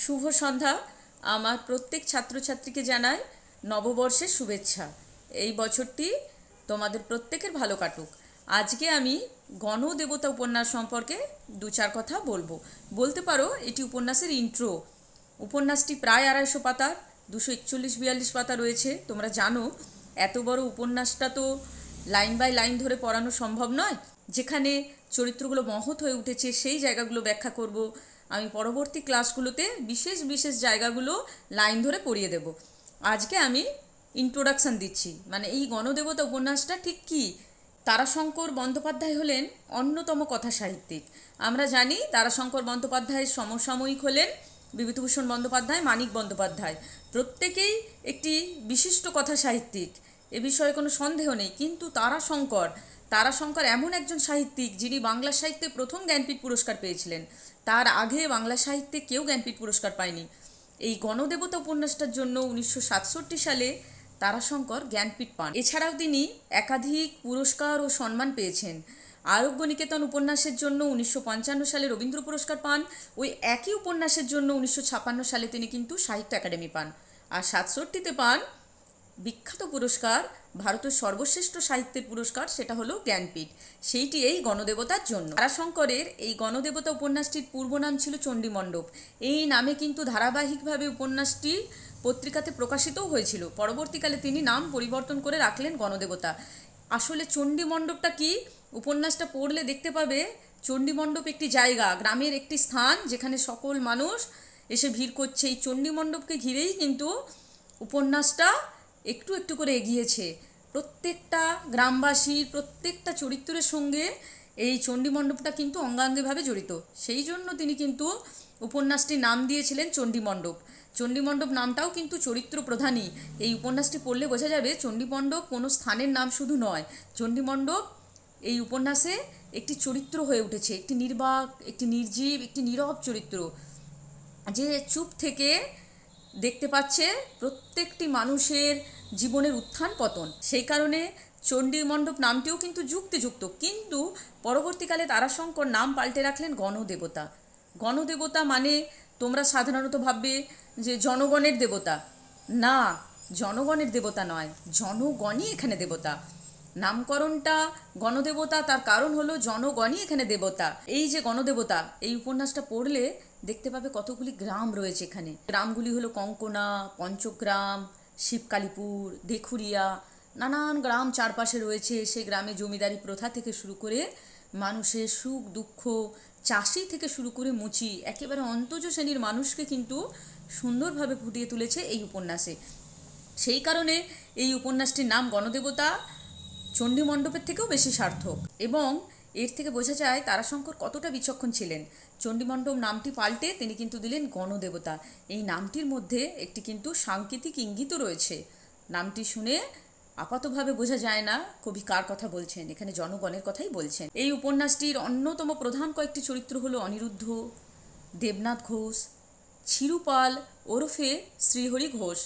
শুভ সন্ধ্যা। আমার প্রত্যেক ছাত্রছাত্রীকে জানাই নববর্ষের শুভেচ্ছা। এই বছরটি তোমাদের প্রত্যেকের ভালো কাটুক। আজকে আমি গণদেবতা উপন্যাস সম্পর্কে দু চার কথা বলব। বলতে পারো, এটি উপন্যাসের ইন্ট্রো উপন্যাসটি প্রায় আড়াইশো পাতার দুশো একচল্লিশ বিয়াল্লিশ পাতা রয়েছে। তোমরা জানো, এত বড় উপন্যাসটা তো লাইন বাই লাইন ধরে পড়ানো সম্ভব নয়। যেখানে চরিত্রগুলো মহৎ হয়ে উঠেছে, সেই জায়গাগুলো ব্যাখ্যা করব। আমি পরবর্তী ক্লাসগুলোতে বিশেষ বিশেষ জায়গাগুলো লাইন ধরে পড়িয়ে দেব। আজকে আমি ইন্ট্রোডাকশান দিচ্ছি। মানে এই গণদেবতা উপন্যাসটা ঠিক কী? তারাশঙ্কর বন্দ্যোপাধ্যায় হলেন অন্যতম কথা সাহিত্যিক আমরা জানি তারাশঙ্কর বন্দ্যোপাধ্যায়ের সমসাময়িক হলেন বিভূতিভূষণ বন্দ্যোপাধ্যায়, মানিক বন্দ্যোপাধ্যায়। প্রত্যেকেই একটি বিশিষ্ট কথা সাহিত্যিক এ বিষয়ে কোনো সন্দেহ নেই। কিন্তু তারাশঙ্কর তারাশঙ্কর এমন একজন সাহিত্যিক যিনি বাংলা সাহিত্যে প্রথম জ্ঞানপীঠ পুরস্কার পেয়েছিলেন। তার আগে বাংলা সাহিত্যে কেউ জ্ঞানপীঠ পুরস্কার পায়নি। এই গণদেবতা উপন্যাসটার জন্য উনিশশো সাতষট্টি সালে তারাশঙ্কর জ্ঞানপীঠ পান। এছাড়াও তিনি একাধিক পুরস্কার ও সম্মান পেয়েছেন। আরোগ্য নিকেতন উপন্যাসের জন্য উনিশশো পঞ্চান্ন সালে রবীন্দ্র পুরস্কার পান। ওই একই উপন্যাসের জন্য উনিশশো সালে তিনি কিন্তু সাহিত্য একাডেমি পান। আর সাতষট্টিতে পান বিখ্যাত পুরস্কার, ভারতের সর্বশ্রেষ্ঠ সাহিত্যের পুরস্কার সেটা হলো জ্ঞানপীঠ। সেইটি এই গণদেবতার জন্য। তারাশঙ্করের এই গণদেবতা উপন্যাসটির পূর্ব নাম ছিল চণ্ডীমণ্ডপ। এই নামে কিন্তু ধারাবাহিকভাবে উপন্যাসটি পত্রিকাতে প্রকাশিতও হয়েছিল। পরবর্তীকালে তিনি নাম পরিবর্তন করে রাখলেন গণদেবতা। আসলে চণ্ডীমণ্ডপটা কি? উপন্যাসটা পড়লে দেখতে পাবে, চণ্ডীমণ্ডপ একটি জায়গা, গ্রামের একটি স্থান যেখানে সকল মানুষ এসে ভিড় করছে। এই চণ্ডীমণ্ডপকে ঘিরেই কিন্তু উপন্যাসটা একটু একটু করে এগিয়েছে। প্রত্যেকটা গ্রামবাসীর, প্রত্যেকটা চরিত্রের সঙ্গে এই চণ্ডীমণ্ডপটা কিন্তু অঙ্গাঙ্গিভাবে জড়িত। সেই জন্য তিনি কিন্তু উপন্যাসটির নাম দিয়েছিলেন চণ্ডীমণ্ডপ। চণ্ডীমণ্ডপ নামটাও কিন্তু চরিত্র প্রধানই। এই উপন্যাসটি পড়লে বোঝা যাবে চণ্ডীমণ্ডপ কোনো স্থানের নাম শুধু নয়। চণ্ডীমণ্ডপ এই উপন্যাসে একটি চরিত্র হয়ে উঠেছে। একটি নির্বাক, একটি নির্জীব, একটি নীরব চরিত্র। যে চুপ থেকে দেখতে পাচ্ছে প্রত্যেকটি মানুষের জীবনের উত্থান পতন। সেই কারণে চণ্ডী মণ্ডপ নামটিও কিন্তু যুক্তিযুক্ত। কিন্তু পরবর্তীকালে তারাশঙ্কর নাম পাল্টে রাখলেন গণদেবতা। গণদেবতা মানে তোমরা সাধারণত ভাববে যে জনগণের দেবতা। না, জনগণের দেবতা নয়, জনগণই এখানে দেবতা। নামকরণটা গণদেবতা, তার কারণ হলো জনগণই এখানে দেবতা। এই যে গণদেবতা, এই উপন্যাসটা পড়লে দেখতে পাবে কতগুলি গ্রাম রয়েছে এখানে। গ্রামগুলি হলো কঙ্কনা, পঞ্চগ্রাম, শিবকালীপুর, দেখুরিয়া, নানান গ্রাম চারপাশে রয়েছে। সেই গ্রামে জমিদারি প্রথা থেকে শুরু করে মানুষের সুখ, দুঃখ, চাষি থেকে শুরু করে মুচি, একেবারে অন্তজ শ্রেণির মানুষকে কিন্তু সুন্দরভাবে ফুটিয়ে তুলেছে এই উপন্যাসে। সেই কারণে এই উপন্যাসটির নাম গণদেবতা। চণ্ডী মণ্ডপের থেকেও বেশি সার্থক। এবং এর থেকে বোঝা যায় তারাশঙ্কর কতটা বিচক্ষণ ছিলেন। চণ্ডীমণ্ডপ নামটি পাল্টে তিনি কিন্তু দিলেন গণদেবতা। এই নামটির মধ্যে একটি কিন্তু সাংকেতিক ইঙ্গিতও রয়েছে। নামটি শুনে আপাতভাবে বোঝা যায় না কবি কার কথা বলছেন, এখানে জনগণের কথাই বলছেন। এই উপন্যাসটির অন্যতম প্রধান কয়েকটি চরিত্র হলো অনিরুদ্ধ, দেবনাথ ঘোষ, ছিরুপাল ওরফে শ্রীহরি ঘোষ।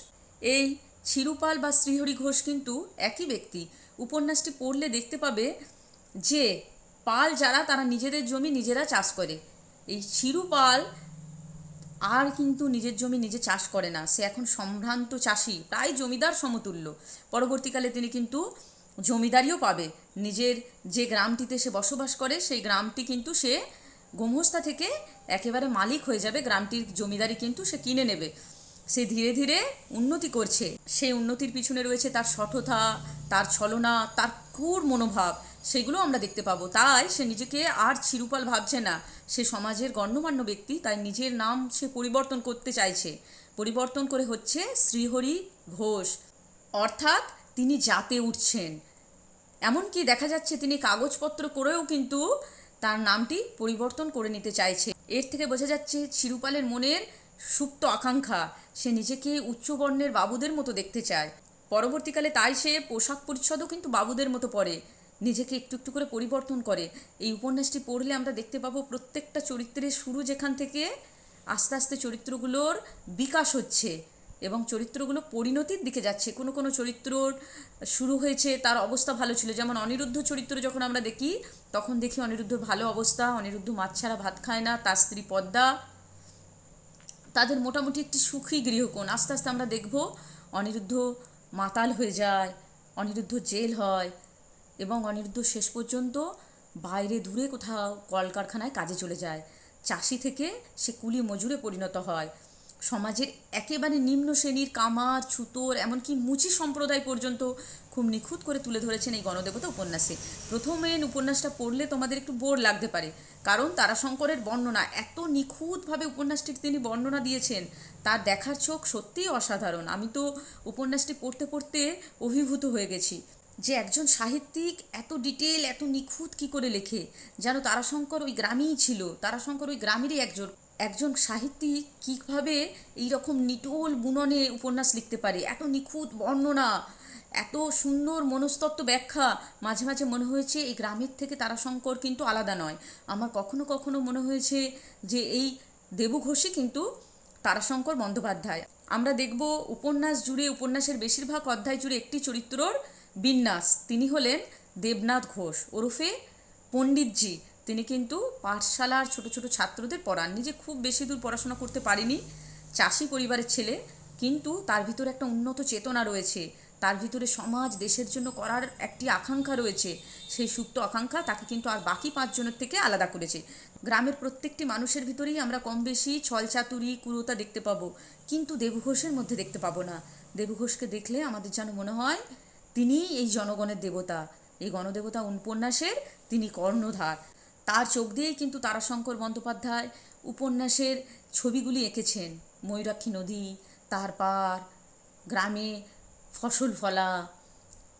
এই ছিরুপাল বা শ্রীহরি ঘোষ কিন্তু একই ব্যক্তি। উপন্যাসটি পড়লে দেখতে পাবে যে, পাল যারা তারা নিজেদের জমি নিজেরা চাষ করে। এই শিরুপাল আর কিন্তু নিজের জমি নিজে চাষ করে না। সে এখন সম্ভ্রান্ত চাষি, প্রায় জমিদার সমতুল্য। পরবর্তীকালে তিনি কিন্তু জমিদারিও পাবে। নিজের যে গ্রামটিতে সে বসবাস করে, সেই গ্রামটি কিন্তু সে গোমস্তা থেকে একেবারে মালিক হয়ে যাবে। গ্রামটির জমিদারি কিন্তু সে কিনে নেবে। সে ধীরে ধীরে উন্নতি করছে। সেই উন্নতির পিছনে রয়েছে তার সঠতা তার ছলনা, তার ক্রূর মনোভাব, সেগুলো আমরা দেখতে পাবো। তাই সে নিজেকে আর চিরুপাল ভাবছে না। সে সমাজের গণ্যমান্য ব্যক্তি, তাই নিজের নাম সে পরিবর্তন করতে চাইছে। পরিবর্তন করে হচ্ছে শ্রীহরি ঘোষ। অর্থাৎ তিনি জাতে উঠছেন। এমনকি দেখা যাচ্ছে তিনি কাগজপত্র করেও কিন্তু তার নামটি পরিবর্তন করে নিতে চাইছে। এর থেকে বোঝা যাচ্ছে, চিরুপালের মনের সুপ্ত আকাঙ্ক্ষা। সে নিজেকে উচ্চবর্ণের বাবুদের মতো দেখতে চায়। পরবর্তীকালে তাই সে পোশাক পরিচ্ছদও কিন্তু বাবুদের মতো পরে। নিজেকে একটু একটু করে পরিবর্তন করে। এই উপন্যাসটি পড়লে আমরা দেখতে পাবো প্রত্যেকটা চরিত্রের শুরু যেখান থেকে আস্তে আস্তে চরিত্রগুলোর বিকাশ হচ্ছে এবং চরিত্রগুলো পরিণতির দিকে যাচ্ছে। কোনো কোনো চরিত্রর শুরু হয়েছে, তার অবস্থা ভালো ছিল। যেমন অনিরুদ্ধ চরিত্র যখন আমরা দেখি, তখন দেখি অনিরুদ্ধর ভালো অবস্থা, অনিরুদ্ধ মাছ ছাড়া ভাত খায় না, তার স্ত্রী পদ্মা তাদের মোটামুটি একটি সুখী গৃহকোণ। আস্তে আস্তে আমরা দেখব অনিরুদ্ধ মাতাল হয়ে যায়, অনিরুদ্ধ জেল হয় এবং অনিরুদ্ধ শেষ পর্যন্ত বাইরে দূরে কোথাও কলকারখানায় কাজে চলে যায়। চাষি থেকে সে কুলি মজুরে পরিণত হয়। সমাজের একেবারে নিম্ন শ্রেণির কামার, ছুতোর, এমনকি মুচি সম্প্রদায় পর্যন্ত খুব নিখুঁত করে তুলে ধরেছেন এই গণদেবতা উপন্যাসে। প্রথমে উপন্যাসটা পড়লে তোমাদের একটু বোর লাগতে পারে, কারণ তারাশঙ্করের বর্ণনা, এত নিখুঁতভাবে উপন্যাসটির তিনি বর্ণনা দিয়েছেন, তার দেখার চোখ সত্যিই অসাধারণ। আমি তো উপন্যাসটি পড়তে পড়তে অভিভূত হয়ে গেছি যে একজন সাহিত্যিক এত ডিটেল এত নিখুঁত কি করে লেখে? যেন তারাশঙ্কর ওই গ্রামেই ছিল, তারাশঙ্কর ওই গ্রামেরই একজন একজন সাহিত্যিক কীভাবে এইরকম নিটোল বুননে উপন্যাস লিখতে পারে? এত নিখুঁত বর্ণনা, এত সুন্দর মনস্তত্ত্ব ব্যাখ্যা। মাঝে মাঝে মনে হয়েছে এই গ্রামের থেকে তারাশঙ্কর কিন্তু আলাদা নয়। আমার কখনো কখনো মনে হয়েছে যে এই দেবু ঘোষই কিন্তু তারাশঙ্কর বন্দ্যোপাধ্যায়। আমরা দেখব উপন্যাস জুড়ে, উপন্যাসের বেশিরভাগ অধ্যায় জুড়ে একটি চরিত্রর বিন্যাস। তিনি হলেন দেবনাথ ঘোষ। ওরফে পণ্ডিতজি। তিনি কিন্তু পাঠশালার ছোট ছোট ছাত্রদের পড়ান নিজে খুব বেশি দূর পড়াশোনা করতে পারেনি। চাষি পরিবারের ছেলে, কিন্তু তার ভিতরে একটা উন্নত চেতনা রয়েছে। তার ভিতরে সমাজ দেশের জন্য করার একটি আকাঙ্ক্ষা রয়েছে। সেই সুপ্ত আকাঙ্ক্ষা তাকে কিন্তু আর বাকি পাঁচজনের থেকে আলাদা করেছে। গ্রামের প্রত্যেকটি মানুষের ভিতরেই আমরা কম বেশি ছলচাতুরি কুরুতা দেখতে পাবো। কিন্তু দেবঘোষের মধ্যে দেখতে পাবো না। দেবঘোষকে দেখলে আমাদের যেন মনে হয় তিনি এই জনগণের দেবতা। এই গণদেবতা উপন্যাসের তিনি কর্ণধার। তার চোখ দিয়েই কিন্তু তারাশঙ্কর বন্দ্যোপাধ্যায় উপন্যাসের ছবিগুলি এঁকেছেন। ময়ূরাক্ষী নদী, তার পার, গ্রামে ফসল ফলা,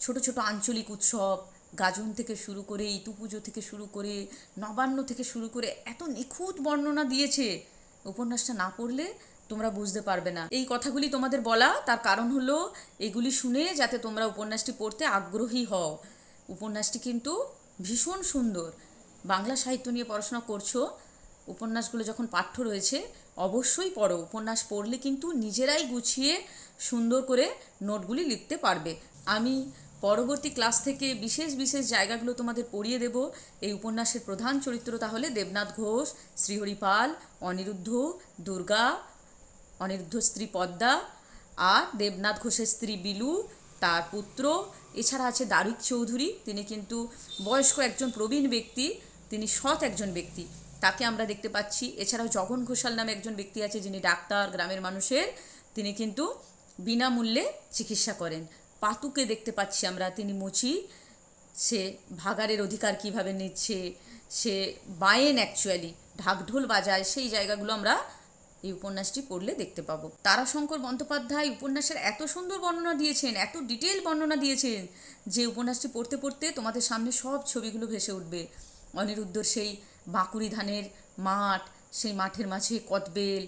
ছোট ছোট আঞ্চলিক উৎসব, গাজন থেকে শুরু করে ইতু পুজো থেকে শুরু করে নবান্ন থেকে শুরু করে এত নিখুঁত বর্ণনা দিয়েছে। উপন্যাসটা না পড়লে তোমরা বুঝতে পারবে না। এই কথাগুলি তোমাদের বলা, তার কারণ হলো এগুলি শুনে যাতে তোমরা উপন্যাসটি পড়তে আগ্রহী হও। উপন্যাসটি কিন্তু ভীষণ সুন্দর। বাংলা সাহিত্য নিয়ে পড়াশোনা করছ, উপন্যাসগুলো যখন পাঠ্য রয়েছে, অবশ্যই পড়ো। উপন্যাস পড়লে কিন্তু নিজেরাই গুছিয়ে সুন্দর করে নোটগুলি লিখতে পারবে। আমি পরবর্তী ক্লাস থেকে বিশেষ বিশেষ জায়গাগুলো তোমাদের পড়িয়ে দেব। এই উপন্যাসের প্রধান চরিত্র তাহলে দেবনাথ ঘোষ, শ্রীহরি পাল, অনিরুদ্ধ, দুর্গা, অনিরুদ্ধ স্ত্রী পদ্মা আর দেবনাথ ঘোষের স্ত্রী বিলু, তার পুত্র। এছাড়া আছে দারিক চৌধুরী। তিনি কিন্তু বয়স্ক একজন প্রবীণ ব্যক্তি। তিনি সৎ একজন ব্যক্তি। তাকে আমরা দেখতে পাচ্ছি। এছাড়াও জগন ঘোষাল নামে একজন ব্যক্তি আছে যিনি ডাক্তার, গ্রামের মানুষের। তিনি কিন্তু বিনামূল্যে চিকিৎসা করেন। পাতুকে দেখতে পাচ্ছি আমরা। তিনি মুচি। সে ভাগাড়ের অধিকার কীভাবে নিচ্ছে? সে বায়েন অ্যাকচুয়ালি ঢাকঢোল বাজায়। সেই জায়গাগুলো আমরা এই উপন্যাসটি পড়লে দেখতে পাবো। তারাশঙ্কর বন্দ্যোপাধ্যায় উপন্যাসের এত সুন্দর বর্ণনা দিয়েছেন, এত ডিটেল বর্ণনা দিয়েছেন যে উপন্যাসটি পড়তে পড়তে তোমাদের সামনে সব ছবিগুলো ভেসে উঠবে। অনিরুদ্ধর সেই বাঁকুড়ি ধানের মাঠ, সেই মাঠের মাঝে কদবেল,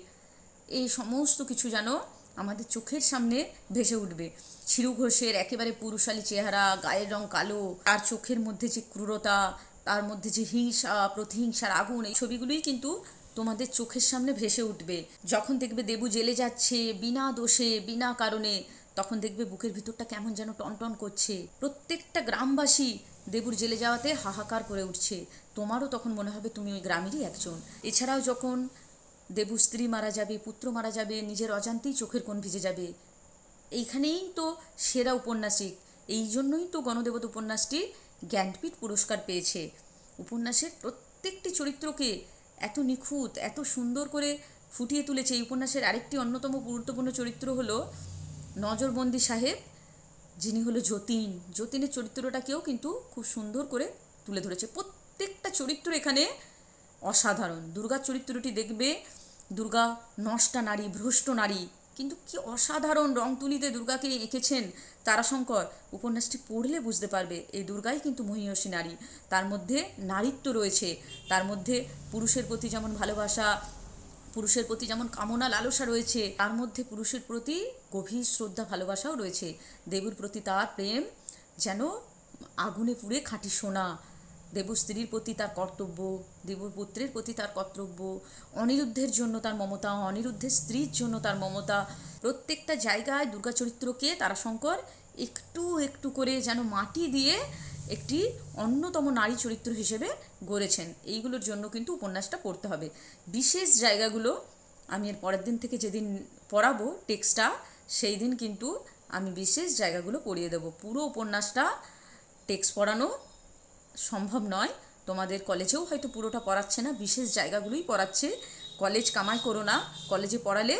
এই সমস্ত কিছু যেন আমাদের চোখের সামনে ভেসে উঠবে। চিরু ঘোষের একেবারে পুরুষালী চেহারা, গায়ের রং কালো, তার চোখের মধ্যে যে ক্রূরতা, তার মধ্যে যে হিংসা, প্রতিহিংসার আগুন, এই ছবিগুলোই কিন্তু তোমাদের চোখের সামনে ভেসে উঠবে। যখন দেখবে দেবু জেলে যাচ্ছে বিনা দোষে, বিনা কারণে তখন দেখবে বুকের ভিতরটা কেমন যেন টনটন করছে। প্রত্যেকটা গ্রামবাসী দেবুর জেলে যাওয়াতে হাহাকার করে উঠছে। তোমারও তখন মনে হবে তুমি ওই গ্রামেরই একজন। এছাড়াও যখন দেবু স্ত্রী মারা যাবে, পুত্র মারা যাবে, নিজের অজান্তেই চোখের কোণ ভিজে যাবে। এইখানেই তো সেরা উপন্যাসিক। এই জন্যই তো গণদেবত উপন্যাসটি জ্ঞানপীঠ পুরস্কার পেয়েছে। উপন্যাসের প্রত্যেকটি চরিত্রকে এত নিখুঁত, এত সুন্দর করে ফুটিয়ে তুলেছে। এই উপন্যাসের আরেকটি অন্যতম গুরুত্বপূর্ণ চরিত্র হলো নজরবন্দি সাহেব, যিনি হলো যতীন। যতীনের চরিত্রটাকেও কিন্তু খুব সুন্দর করে তুলে ধরেছে। প্রত্যেকটা চরিত্র এখানে অসাধারণ। দুর্গার চরিত্রটি দেখবে, দুর্গা নষ্টা নারী, ভ্রষ্ট নারী। কিন্তু কি অসাধারণ রং তুলিতে দুর্গাকে এঁকেছেন তারাশঙ্কর। উপন্যাসটি পড়লে বুঝতে পারবে, এই দুর্গাই কিন্তু মহিষী নারী। তার মধ্যে নারীত্ব রয়েছে। তার মধ্যে পুরুষের প্রতি যেমন ভালোবাসা পুরুষের প্রতি যেমন কামনা, লালসা রয়েছে, তার মধ্যে পুরুষের প্রতি গভীর শ্রদ্ধা, ভালোবাসাও রয়েছে। দেবীর প্রতি তার প্রেম যেন আগুনে পুড়ে খাঁটি সোনা। দেবু স্ত্রীর প্রতি তার কর্তব্য, দেবুর পুত্রের প্রতি তার কর্তব্য, অনিরুদ্ধের জন্য তার মমতা, অনিরুদ্ধের স্ত্রীর জন্য তার মমতা। প্রত্যেকটা জায়গায় দুর্গা চরিত্রকে তারাশঙ্কর একটু একটু করে যেন মাটি দিয়ে একটি অন্যতম নারী চরিত্র হিসেবে গড়েছেন। এইগুলোর জন্য কিন্তু উপন্যাসটা পড়তে হবে। বিশেষ জায়গাগুলো আমি এর পরের দিন থেকে যেদিন পড়াবো টেক্সটটা, সেই দিন কিন্তু আমি বিশেষ জায়গাগুলো পড়িয়ে দেবো। পুরো উপন্যাসটা টেক্সট পড়ানো সম্ভব নয়। তোমাদের কলেজেও হয়তো পুরোটা পড়াচ্ছে না, বিশেষ জায়গাগুলোই পড়াচ্ছে। কলেজ কামাই করো না, কলেজে পড়ালে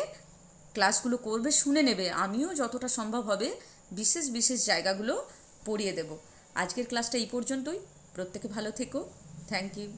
ক্লাসগুলো করবে, শুনে নেবে। আমিও যতটা সম্ভব হবে বিশেষ বিশেষ জায়গাগুলো পড়িয়ে দেব। আজকের ক্লাসটা এই পর্যন্তই। প্রত্যেকে ভালো থেকো। Thank you